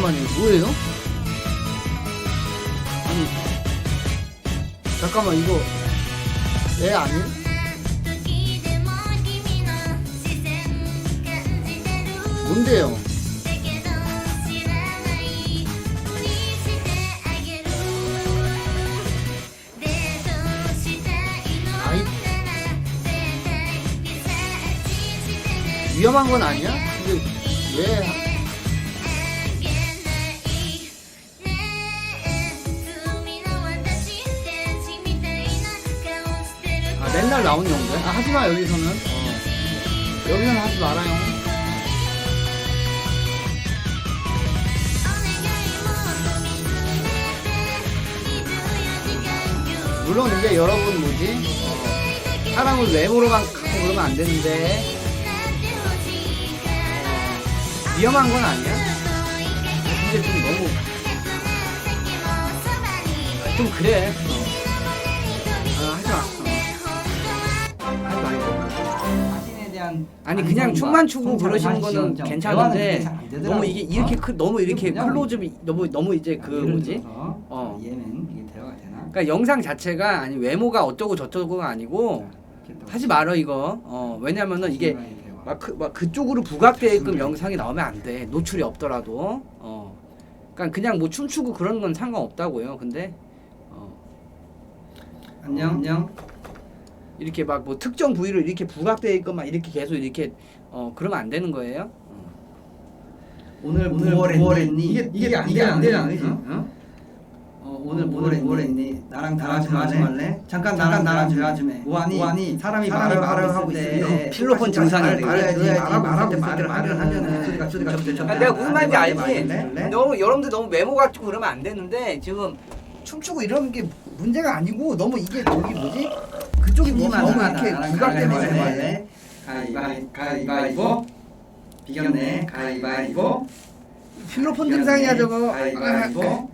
뭐예요? 아니 잠깐만 이거 애 아니에요? 뭔데요? 아이 위험한 건 아니야? 근데 왜 맨날 나오는 용도야? 아, 하지마 여기서는. 어. 여기서는 하지 말아요 물론 이제 여러분 뭐지? 어, 사람을 외모로만 갖고 그러면 안 되는데. 어, 위험한 건 아니야. 근데 좀 너무. 좀 그래 대한 아니 그냥 춤만 추고 그러시는 거는 괜찮은데. 너무 이게 이렇게 어? 크, 너무 이렇게 그냥 클로즈업이 너무 너무 이제 그 뭐지? 어. 얘는 이게 대화가 되나? 그러니까 영상 자체가 아니 외모가 어쩌고 저쩌고가 아니고 하지 말어 이거. 어 왜냐면은 이게. 막, 그, 막 그쪽으로 부각되게끔 영상이 나오면 안 돼. 노출이 없더라도. 어. 그러니까 그냥 뭐 춤추고 그런 건 상관없다고요. 근데 어. 안녕 안녕 이렇게 막 뭐 특정 부위를 이렇게 부각되게끔만 이렇게 계속 이렇게 어 그러면 안 되는 거예요. 어. 오늘 오늘 뭘뭘 했니? 했니? 이게 이게 안 이게 안? 어? 어, 오늘 뭘뭘 했니? 나랑 나랑 대화 좀 대화 좀 할래? 잠깐 나랑 나랑 대화 좀 해. 좀 해. 뭐하니? 뭐하니? 사람이 사람이 말을 말을 하고 있을 필로폰 증상인데. 말해야지. 말하고 말을 말을 하면은 소리가 소리가 아, 내가 무슨 말인지 알지. 너무 여러분들 너무 메모 갖고 그러면 안 되는데 지금 춤추고 이런 게 문제가 아니고 너무 이게 저기 뭐지? 그쪽이 너무 너무 이렇게 돼. 할래? 가위바위 가위바위보 비겼네 가위바위보 필로폰 증상이야 저거. 가위바위보